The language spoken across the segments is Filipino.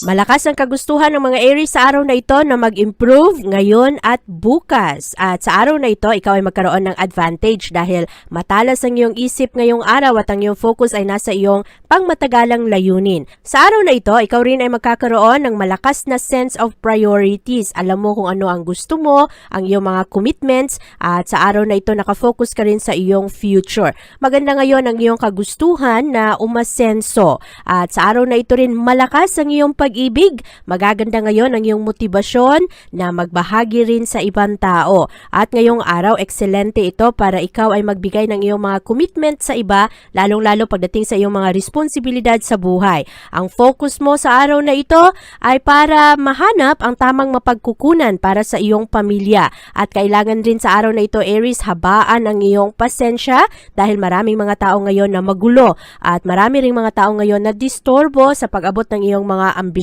Malakas ang kagustuhan ng mga Aries sa araw na ito na mag-improve ngayon at bukas. At sa araw na ito, ikaw ay magkaroon ng advantage dahil matalas ang iyong isip ngayong araw at ang iyong focus ay nasa iyong pangmatagalang layunin. Sa araw na ito, ikaw rin ay magkakaroon ng malakas na sense of priorities. Alam mo kung ano ang gusto mo, ang iyong mga commitments at sa araw na ito nakafocus ka rin sa iyong future. Maganda ngayon ang iyong kagustuhan na umasenso. At sa araw na ito rin malakas ang iyong pag-ibig. Magaganda ngayon ang iyong motibasyon na magbahagi rin sa ibang tao. At ngayong araw, ekselente ito para ikaw ay magbigay ng iyong mga commitment sa iba, lalong-lalo pagdating sa iyong mga responsibilidad sa buhay. Ang focus mo sa araw na ito ay para mahanap ang tamang mapagkukunan para sa iyong pamilya. At kailangan rin sa araw na ito, Aries, habaan ang iyong pasensya dahil maraming mga tao ngayon na magulo at marami ring mga tao ngayon na disturbo sa pag-abot ng iyong mga ambisyon.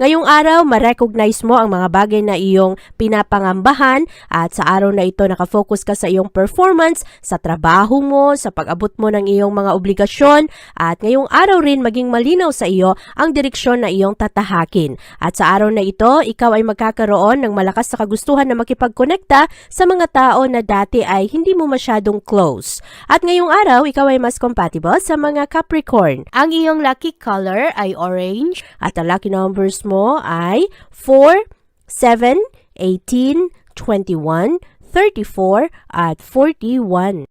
Ngayong araw, ma-recognize mo ang mga bagay na iyong pinapangambahan at sa araw na ito nakafocus ka sa iyong performance, sa trabaho mo, sa pag-abot mo ng iyong mga obligasyon at ngayong araw rin maging malinaw sa iyo ang direksyon na iyong tatahakin. At sa araw na ito, ikaw ay magkakaroon ng malakas na kagustuhan na makipagkonekta sa mga tao na dati ay hindi mo masyadong close. At ngayong araw, ikaw ay mas compatible sa mga Capricorn. Ang iyong lucky color ay orange at ang lucky numbers mo ay 4, 7, 18, 21, 34 at 41.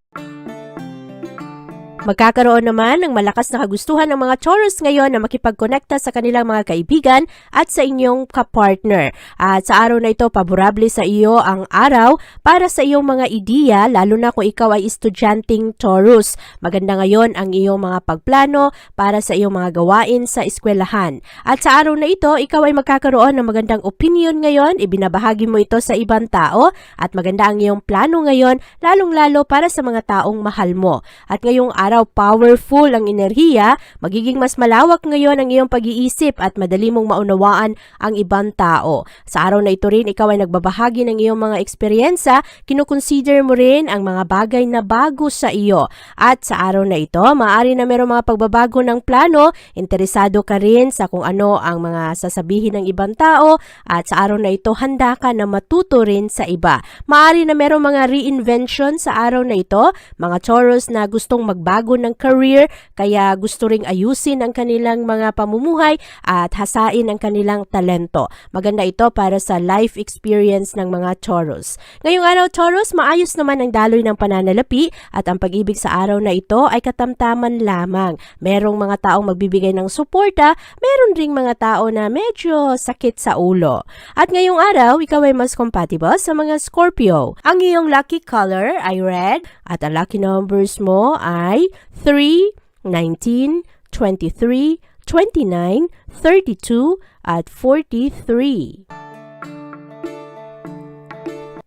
Magkakaroon naman ng malakas na kagustuhan ng mga Taurus ngayon na makipagkonekta sa kanilang mga kaibigan at sa inyong kapartner. At sa araw na ito, paborable sa iyo ang araw para sa iyong mga ideya, lalo na kung ikaw ay estudyanteng Taurus. Maganda ngayon ang iyong mga pagplano para sa iyong mga gawain sa eskwelahan. At sa araw na ito, ikaw ay magkakaroon ng magandang opinion ngayon, ibinabahagi mo ito sa ibang tao at maganda ang iyong plano ngayon, lalong-lalo para sa mga taong mahal mo. At ngayong araw, powerful ang enerhiya, magiging mas malawak ngayon ang iyong pag-iisip at madali mong maunawaan ang ibang tao. Sa araw na ito rin, ikaw ay nagbabahagi ng iyong mga eksperyensa, kinukonsider mo rin ang mga bagay na bago sa iyo. At sa araw na ito, maaari na mayroong mga pagbabago ng plano, interesado ka rin sa kung ano ang mga sasabihin ng ibang tao, at sa araw na ito, handa ka na matuto rin sa iba. Maaari na mayroong mga reinvention sa araw na ito, mga Taurus na gustong magbago ng career, kaya gusto ring ayusin ang kanilang mga pamumuhay at hasain ang kanilang talento. Maganda ito para sa life experience ng mga Taurus. Ngayong araw, Taurus, maayos naman ang daloy ng pananalapi at ang pag-ibig sa araw na ito ay katamtaman lamang. Merong mga taong magbibigay ng suporta, meron ring mga tao na medyo sakit sa ulo. At ngayong araw, ikaw ay mas compatible sa mga Scorpio. Ang iyong lucky color ay red at ang lucky numbers mo ay 3, 19, 23, 29, 32 at 43.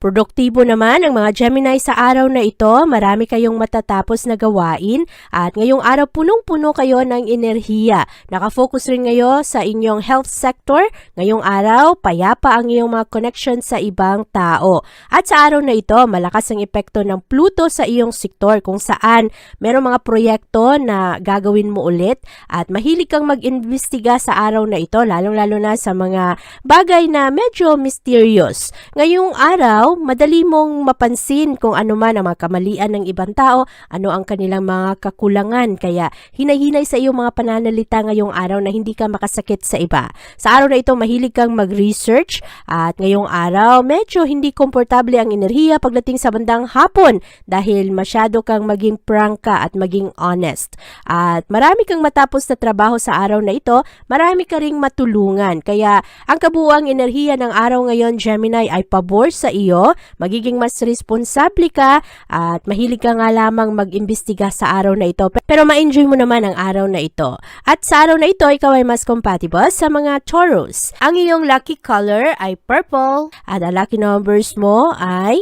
Produktibo naman ang mga Gemini sa araw na ito. Marami kayong matatapos na gawain at ngayong araw punong-puno kayo ng enerhiya. Nakafocus rin ngayon sa inyong health sector. Ngayong araw, payapa ang iyong mga connection sa ibang tao. At sa araw na ito, malakas ang epekto ng Pluto sa iyong sektor kung saan merong mga proyekto na gagawin mo ulit at mahilig kang mag-imbestiga sa araw na ito, lalong-lalo na sa mga bagay na medyo mysterious. Ngayong araw, madali mong mapansin kung ano man ang mga kamalian ng ibang tao, ano ang kanilang mga kakulangan. Kaya hinay-hinay sa iyong mga pananalita ngayong araw na hindi ka makasakit sa iba. Sa araw na ito, mahilig kang mag-research at ngayong araw, medyo hindi komportable ang enerhiya pagdating sa bandang hapon dahil masyado kang maging prangka at maging honest. At marami kang matapos na trabaho sa araw na ito, marami ka ring matulungan. Kaya ang kabuuang enerhiya ng araw ngayon, Gemini, ay pabor sa iyo, magiging mas responsable ka at mahilig ka nga lamang mag-imbestiga sa araw na ito. Pero ma-enjoy mo naman ang araw na ito. At sa araw na ito, ikaw ay mas compatible sa mga Taurus. Ang iyong lucky color ay purple at ang lucky numbers mo ay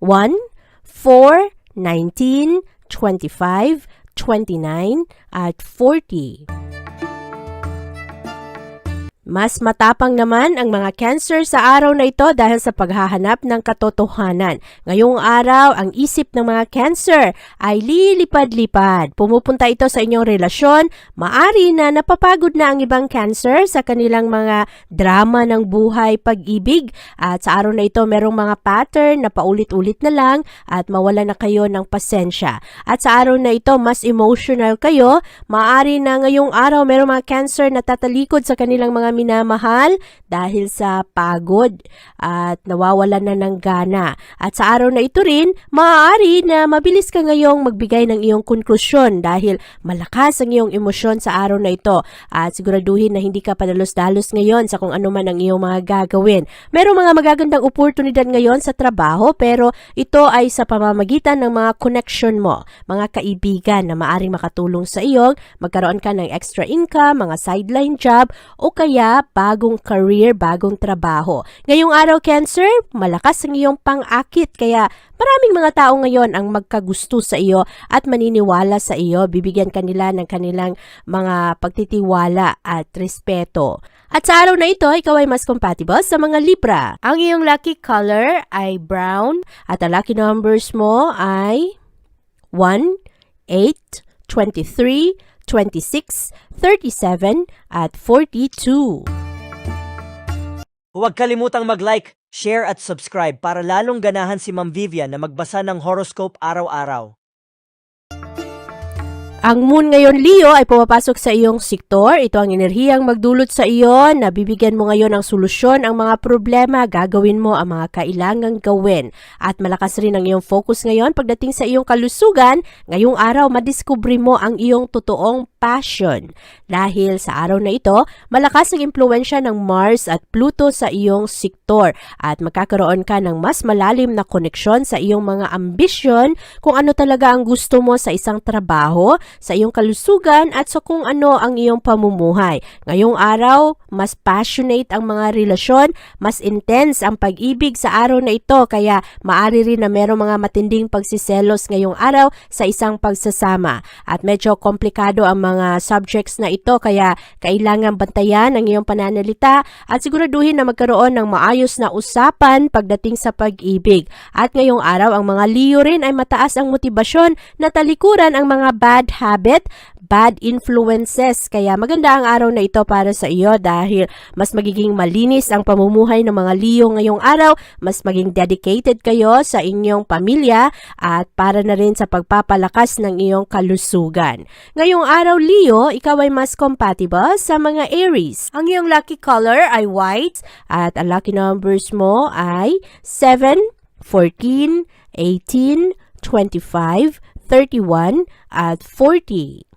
1, 4, 19, 25, 29, at 40. Mas matapang naman ang mga cancer sa araw na ito dahil sa paghahanap ng katotohanan. Ngayong araw, ang isip ng mga cancer ay lilipad-lipad. Pumupunta ito sa inyong relasyon, maari na napapagod na ang ibang cancer sa kanilang mga drama ng buhay, pag-ibig. At sa araw na ito, merong mga pattern na paulit-ulit na lang at mawala na kayo ng pasensya. At sa araw na ito, mas emotional kayo. Maari na ngayong araw, merong mga cancer na tatalikod sa kanilang mga minamahal dahil sa pagod at nawawalan na ng gana. At sa araw na ito rin, maaari na mabilis ka ngayong magbigay ng iyong konklusyon dahil malakas ang iyong emosyon sa araw na ito at siguraduhin na hindi ka padalos-dalos ngayon sa kung ano man ang iyong mga gagawin. Merong mga magagandang oportunidad ngayon sa trabaho pero ito ay sa pamamagitan ng mga connection mo, mga kaibigan na maaring makatulong sa iyo, magkaroon ka ng extra income, mga sideline job o kaya bagong career, bagong trabaho. Ngayong araw, Cancer, malakas ang iyong pang-akit kaya maraming mga tao ngayon ang magkagusto sa iyo at maniniwala sa iyo. Bibigyan kanila ng kanilang mga pagtitiwala at respeto. At sa araw na ito, ikaw ay mas compatible sa mga Libra. Ang iyong lucky color ay brown at ang lucky numbers mo ay 1, 8, 23, 26, 37, at 42. Huwag kalimutang mag-like, share at subscribe para lalong ganahan si Ma'am Vivian na magbasa ng horoscope araw-araw. Ang moon ngayon, Leo, ay pumapasok sa iyong sektor. Ito ang enerhiyang magdulot sa iyo na bibigyan mo ngayon ng solusyon ang mga problema. Gagawin mo ang mga kailangang gawin. At malakas rin ang iyong focus ngayon pagdating sa iyong kalusugan. Ngayong araw, madiskubre mo ang iyong totoong passion. Dahil sa araw na ito, malakas ang impluensya ng Mars at Pluto sa iyong sektor. At magkakaroon ka ng mas malalim na koneksyon sa iyong mga ambisyon kung ano talaga ang gusto mo sa isang trabaho, sa iyong kalusugan at sa kung ano ang iyong pamumuhay. Ngayong araw, mas passionate ang mga relasyon, mas intense ang pag-ibig sa araw na ito kaya maari rin na merong mga matinding pagsiselos ngayong araw sa isang pagsasama. At medyo komplikado ang mga subjects na ito kaya kailangan bantayan ang iyong pananalita at siguraduhin na magkaroon ng maayos na usapan pagdating sa pag-ibig. At ngayong araw, ang mga Leo rin ay mataas ang motibasyon na talikuran ang mga bad habit, bad influences. Kaya maganda ang araw na ito para sa iyo dahil mas magiging malinis ang pamumuhay ng mga Leo ngayong araw, mas maging dedicated kayo sa inyong pamilya at para na rin sa pagpapalakas ng iyong kalusugan. Ngayong araw, Leo, ikaw ay mas compatible sa mga Aries. Ang iyong lucky color ay white at ang lucky numbers mo ay 7, 14, 18, 25, 31, at 40.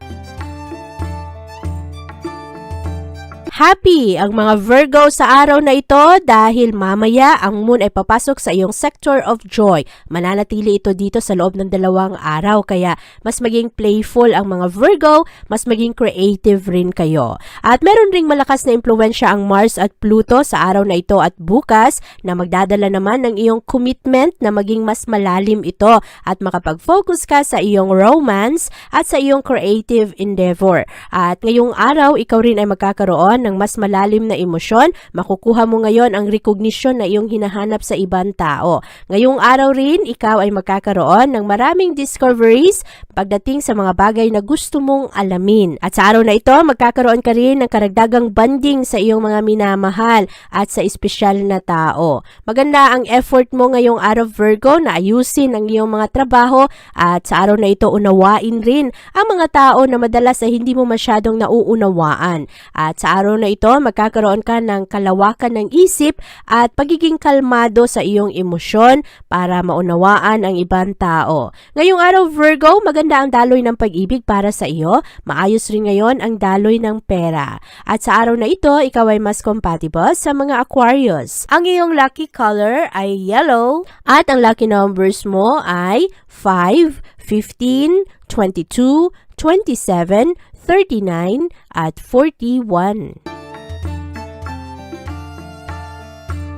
Happy ang mga Virgo sa araw na ito dahil mamaya ang moon ay papasok sa iyong sector of joy. Mananatili ito dito sa loob ng dalawang araw kaya mas maging playful ang mga Virgo, mas maging creative rin kayo. At meron ring malakas na impluensya ang Mars at Pluto sa araw na ito at bukas na magdadala naman ng iyong commitment na maging mas malalim ito at makapag-focus ka sa iyong romance at sa iyong creative endeavor. At ngayong araw, ikaw rin ay magkakaroon ng mas malalim na emosyon, makukuha mo ngayon ang recognition na iyong hinahanap sa ibang tao. Ngayong araw rin, ikaw ay magkakaroon ng maraming discoveries pagdating sa mga bagay na gusto mong alamin. At sa araw na ito, magkakaroon ka rin ng karagdagang banding sa iyong mga minamahal at sa espesyal na tao. Maganda ang effort mo ngayong araw Virgo na ayusin ang iyong mga trabaho at sa araw na ito unawain rin ang mga tao na madalas ay hindi mo masyadong nauunawaan. At sa araw na ito, magkakaroon ka ng kalawakan ng isip at pagiging kalmado sa iyong emosyon para maunawaan ang ibang tao. Ngayong araw Virgo, maganda ang daloy ng pag-ibig para sa iyo. Maayos rin ngayon ang daloy ng pera. At sa araw na ito, ikaw ay mas compatible sa mga Aquarius. Ang iyong lucky color ay yellow at ang lucky numbers mo ay 5, 15, 22, 27, 39 at 41.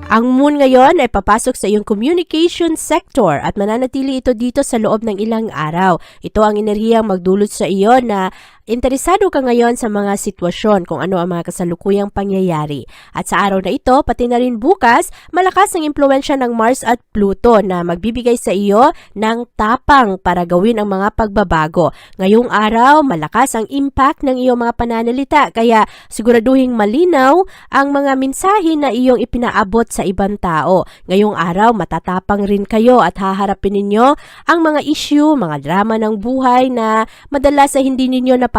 Ang moon ngayon ay papasok sa iyong communication sector at mananatili ito dito sa loob ng ilang araw. Ito ang enerhiyang magdulot sa iyo na interesado ka ngayon sa mga sitwasyon kung ano ang mga kasalukuyang pangyayari. At sa araw na ito, pati na rin bukas, malakas ang impluensya ng Mars at Pluto na magbibigay sa iyo ng tapang para gawin ang mga pagbabago. Ngayong araw, malakas ang impact ng iyong mga pananalita kaya siguraduhing malinaw ang mga mensahe na iyong ipinaabot sa ibang tao. Ngayong araw, matatapang rin kayo at haharapin ninyo ang mga issue, mga drama ng buhay na madalas ay hindi ninyo napapansin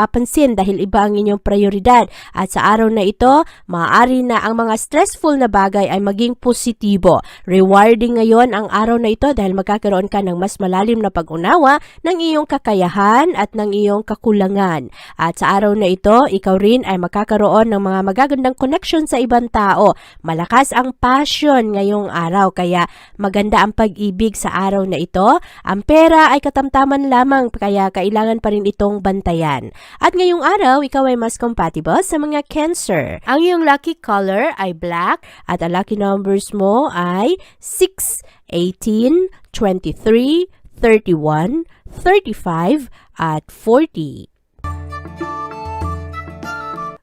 dahil iba ang inyong prioridad. At sa araw na ito, maaari na ang mga stressful na bagay ay maging positibo. Rewarding ngayon ang araw na ito dahil magkakaroon ka ng mas malalim na pag-unawa ng iyong kakayahan at ng iyong kakulangan. At sa araw na ito, ikaw rin ay magkakaroon ng mga magagandang connection sa ibang tao. Malakas ang passion ngayong araw kaya maganda ang pag-ibig sa araw na ito. Ang pera ay katamtaman lamang kaya kailangan pa rin itong bantayan. At ngayong araw, ikaw ay mas compatible sa mga cancer. Ang iyong lucky color ay black at ang lucky numbers mo ay 6, 18, 23, 31, 35 at 40.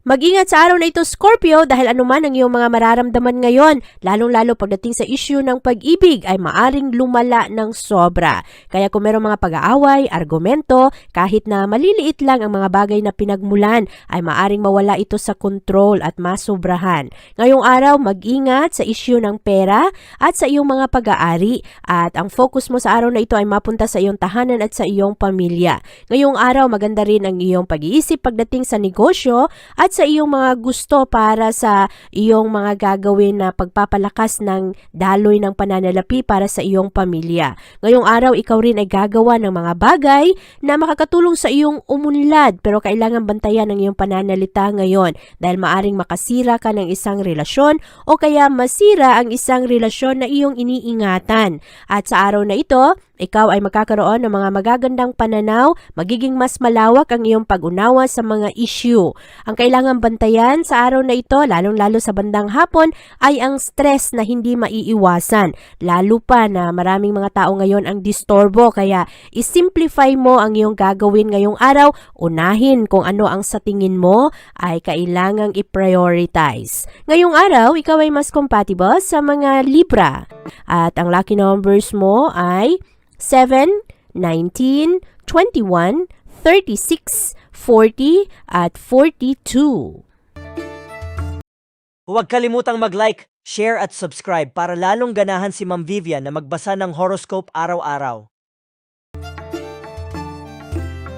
Mag-ingat sa araw na ito, Scorpio, dahil anuman ang iyong mga mararamdaman ngayon, lalong-lalo pagdating sa issue ng pag-ibig ay maaring lumala ng sobra. Kaya kung merong mga pag-aaway, argumento, kahit na maliliit lang ang mga bagay na pinagmulan, ay maaring mawala ito sa kontrol at masobrahan. Ngayong araw, mag-ingat sa issue ng pera at sa iyong mga pag-aari at ang focus mo sa araw na ito ay mapunta sa iyong tahanan at sa iyong pamilya. Ngayong araw, maganda rin ang iyong pag-iisip pagdating sa negosyo at sa iyong mga gusto para sa iyong mga gagawin na pagpapalakas ng daloy ng pananalapi para sa iyong pamilya. Ngayong araw, ikaw rin ay gagawa ng mga bagay na makakatulong sa iyong umunlad pero kailangan bantayan ang iyong pananalita ngayon dahil maaring makasira ka ng isang relasyon o kaya masira ang isang relasyon na iyong iniingatan. At sa araw na ito, ikaw ay magkakaroon ng mga magagandang pananaw, magiging mas malawak ang iyong pag-unawa sa mga issue. Ang kailangan bantayan sa araw na ito, lalong-lalo sa bandang hapon, ay ang stress na hindi maiiwasan. Lalo pa na maraming mga tao ngayon ang distorbo, kaya isimplify mo ang iyong gagawin ngayong araw, unahin kung ano ang sa tingin mo ay kailangang i-prioritize. Ngayong araw, ikaw ay mas compatible sa mga Libra. At ang lucky numbers mo ay 7, 19, 21, 36, 40 at 42. Huwag kalimutang mag-like, share at subscribe para lalong ganahan si Ma'am Vivian na magbasa ng horoscope araw-araw.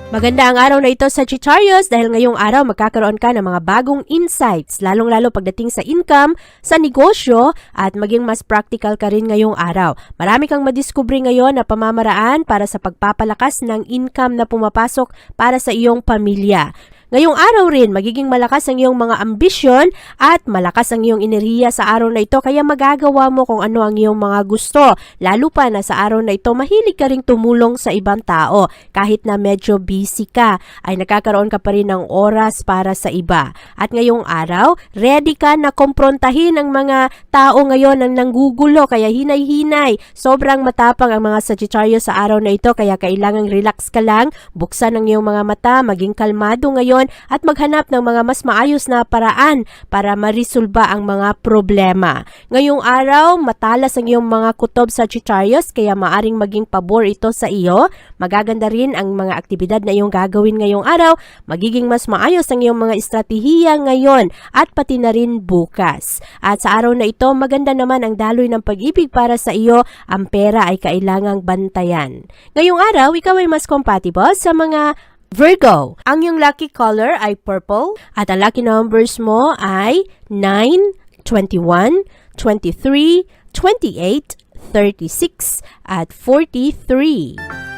Maganda ang araw na ito sa Sagittarius dahil ngayong araw magkakaroon ka ng mga bagong insights, lalong-lalo pagdating sa income, sa negosyo, at maging mas practical ka rin ngayong araw. Marami kang madiskubre ngayon na pamamaraan para sa pagpapalakas ng income na pumapasok para sa iyong pamilya. Ngayong araw rin, magiging malakas ang iyong mga ambisyon at malakas ang iyong enerhiya sa araw na ito kaya magagawa mo kung ano ang iyong mga gusto. Lalo pa na sa araw na ito, mahilig ka ring tumulong sa ibang tao. Kahit na medyo busy ka, ay nakakaroon ka pa rin ng oras para sa iba. At ngayong araw, ready ka na komprontahin ang mga tao ngayon ang nanggugulo kaya hinay-hinay. Sobrang matapang ang mga Sagittarius sa araw na ito kaya kailangang relax ka lang, buksan ang iyong mga mata, maging kalmado ngayon ngayon at maghanap ng mga mas maayos na paraan para marisolba ang mga problema. Ngayong araw, matalas ang iyong mga kutob sa Sagittarius kaya maaring maging pabor ito sa iyo. Magaganda rin ang mga aktibidad na iyong gagawin ngayong araw. Magiging mas maayos ang iyong mga estratehiya ngayon at pati na rin bukas. At sa araw na ito, maganda naman ang daloy ng pag-ibig para sa iyo. Ang pera ay kailangang bantayan. Ngayong araw, ikaw ay mas compatible sa mga Virgo, ang iyong lucky color ay purple at ang lucky numbers mo ay 9, 21, 23, 28, 36 at 43.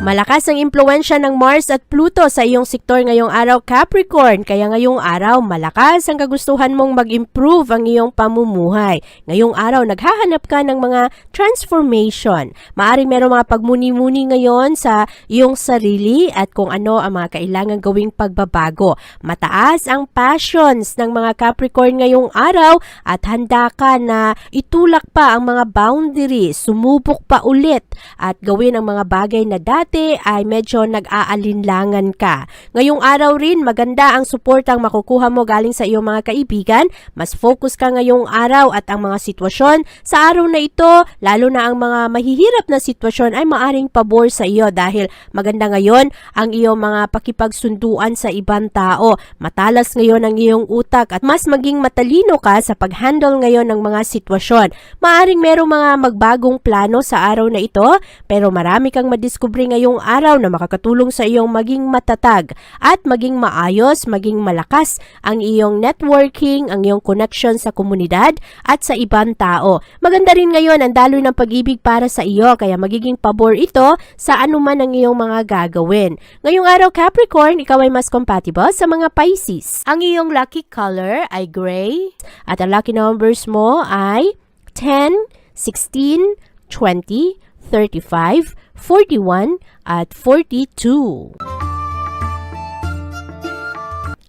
Malakas ang impluensya ng Mars at Pluto sa iyong sektor ngayong araw Capricorn, kaya ngayong araw malakas ang kagustuhan mong mag-improve ang iyong pamumuhay. Ngayong araw naghahanap ka ng mga transformation. Maaring meron mga pagmuni-muni ngayon sa iyong sarili at kung ano ang mga kailangan gawing pagbabago. Mataas ang passions ng mga Capricorn ngayong araw at handa ka na itulak pa ang mga boundaries, sumubok pa ulit at gawin ang mga bagay na dati ay medyo nag-aalinlangan ka. Ngayong araw rin, maganda ang suportang makukuha mo galing sa iyong mga kaibigan. Mas focus ka ngayong araw at ang mga sitwasyon sa araw na ito, lalo na ang mga mahihirap na sitwasyon ay maaring pabor sa iyo dahil maganda ngayon ang iyong mga pakipagsunduan sa ibang tao. Matalas ngayon ang iyong utak at mas maging matalino ka sa pag-handle ngayon ng mga sitwasyon. Maaring merong mga magbagong plano sa araw na ito, pero marami kang madiskubre ngayong araw na makakatulong sa iyong maging matatag at maging maayos, maging malakas ang iyong networking, ang iyong connection sa komunidad at sa ibang tao. Maganda rin ngayon ang daloy ng pag-ibig para sa iyo kaya magiging pabor ito sa anuman ang iyong mga gagawin. Ngayong araw Capricorn, ikaw ay mas compatible sa mga Pisces. Ang iyong lucky color ay gray at ang lucky numbers mo ay 10, 16, 20, 35, 41 at 42.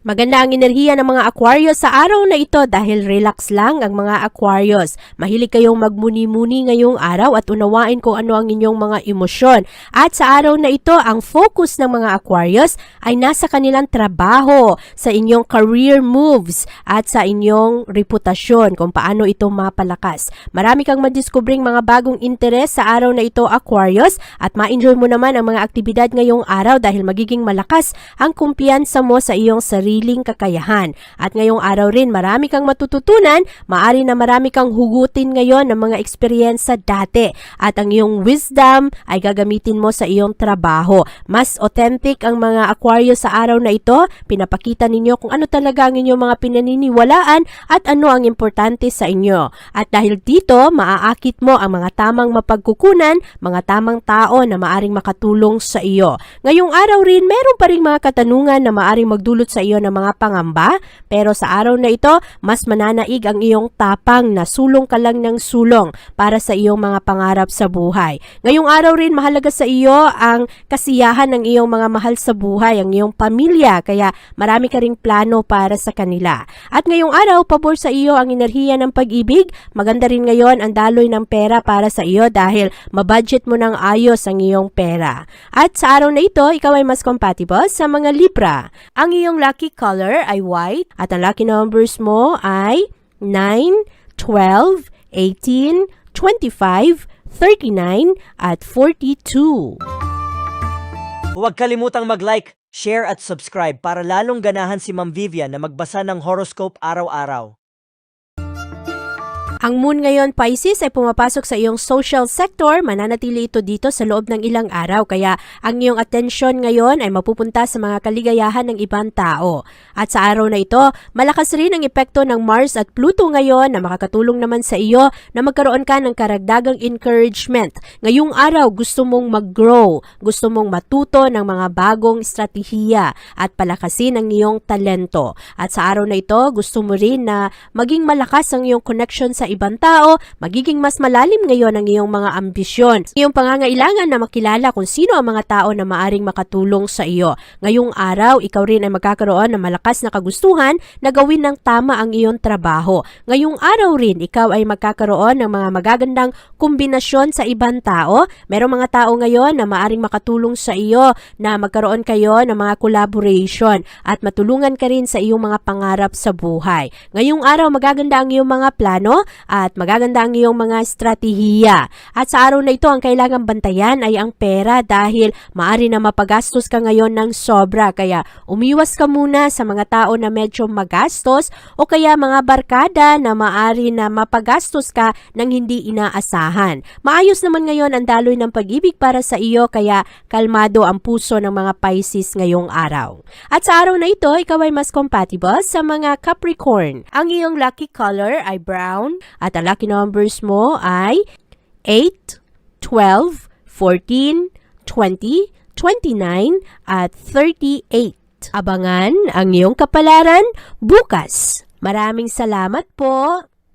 Maganda ang enerhiya ng mga Aquarius sa araw na ito dahil relax lang ang mga Aquarius. Mahilig kayong magmuni-muni ngayong araw at unawain kung ano ang inyong mga emosyon. At sa araw na ito, ang focus ng mga Aquarius ay nasa kanilang trabaho, sa inyong career moves at sa inyong reputasyon kung paano ito mapalakas. Marami kang madiskubring mga bagong interes sa araw na ito Aquarius at ma-enjoy mo naman ang mga aktibidad ngayong araw dahil magiging malakas ang kumpiyansa mo sa iyong sariling kakayahan. At ngayong araw rin marami kang matututunan, maari na marami kang hugutin ngayon ng mga eksperyensa dati at ang iyong wisdom ay gagamitin mo sa iyong trabaho. Mas authentic ang mga Aquarius sa araw na ito, pinapakita ninyo kung ano talaga ang inyong mga pinaniniwalaan at ano ang importante sa inyo. At dahil dito, maaakit mo ang mga tamang mapagkukunan, mga tamang tao na maaring makatulong sa iyo. Ngayong araw rin, meron pa rin mga katanungan na maaring magdulot sa iyo ng mga pangamba, pero sa araw na ito, mas mananaig ang iyong tapang na sulong ka lang ng sulong para sa iyong mga pangarap sa buhay. Ngayong araw rin, mahalaga sa iyo ang kasiyahan ng iyong mga mahal sa buhay, ang iyong pamilya, kaya marami ka ring plano para sa kanila. At ngayong araw, pabor sa iyo ang enerhiya ng pag-ibig, maganda rin ngayon ang daloy ng pera para sa iyo dahil mabudget mo ng ayos ang iyong pera. At sa araw na ito, ikaw ay mas compatible sa mga Libra. Ang iyong lucky color ay white at ang lucky numbers mo ay 9, 12, 18, 25, 39 at 42. Huwag kalimutang mag-like, share at subscribe para lalong ganahan si Ma'am Vivian na magbasa ng horoscope araw-araw. Ang moon ngayon, Pisces, ay pumapasok sa iyong social sector. Mananatili ito dito sa loob ng ilang araw. Kaya ang iyong atensyon ngayon ay mapupunta sa mga kaligayahan ng ibang tao. At sa araw na ito, malakas rin ang epekto ng Mars at Pluto ngayon na makakatulong naman sa iyo na magkaroon ka ng karagdagang encouragement. Ngayong araw, gusto mong mag-grow. Gusto mong matuto ng mga bagong estratehiya at palakasin ang iyong talento. At sa araw na ito, gusto mo rin na maging malakas ang iyong connection sa ibang tao, magiging mas malalim ngayon ang iyong mga ambisyon. Iyong pangangailangan na makilala kung sino ang mga tao na maaring makatulong sa iyo. Ngayong araw, ikaw rin ay magkakaroon ng malakas na kagustuhan na gawin ng tama ang iyong trabaho. Ngayong araw rin, ikaw ay magkakaroon ng mga magagandang kombinasyon sa ibang tao. Merong mga tao ngayon na maaring makatulong sa iyo na magkaroon kayo ng mga collaboration at matulungan ka rin sa iyong mga pangarap sa buhay. Ngayong araw, magaganda ang iyong mga plano at magaganda ang iyong mga estratehiya. At sa araw na ito, ang kailangang bantayan ay ang pera dahil maari na mapagastos ka ngayon ng sobra. Kaya umiwas ka muna sa mga tao na medyo magastos o kaya mga barkada na maari na mapagastos ka ng hindi inaasahan. Maayos naman ngayon ang daloy ng pag-ibig para sa iyo kaya kalmado ang puso ng mga Pisces ngayong araw. At sa araw na ito, ikaw ay mas compatible sa mga Capricorn. Ang iyong lucky color ay brown at ang lucky numbers mo ay 8, 12, 14, 20, 29 at 38. Abangan ang iyong kapalaran bukas. Maraming salamat po.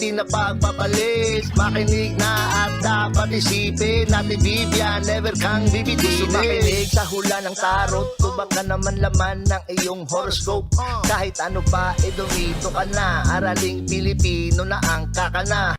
di na pagpapalit Makinig na at dapat isipin Natin Vivian, never kang bibitinin Sumakinig sa hula ng tarot Tubag ka naman laman ng iyong horoscope. Kahit ano pa, eh dumito ka na. Araling Pilipino na ang kakana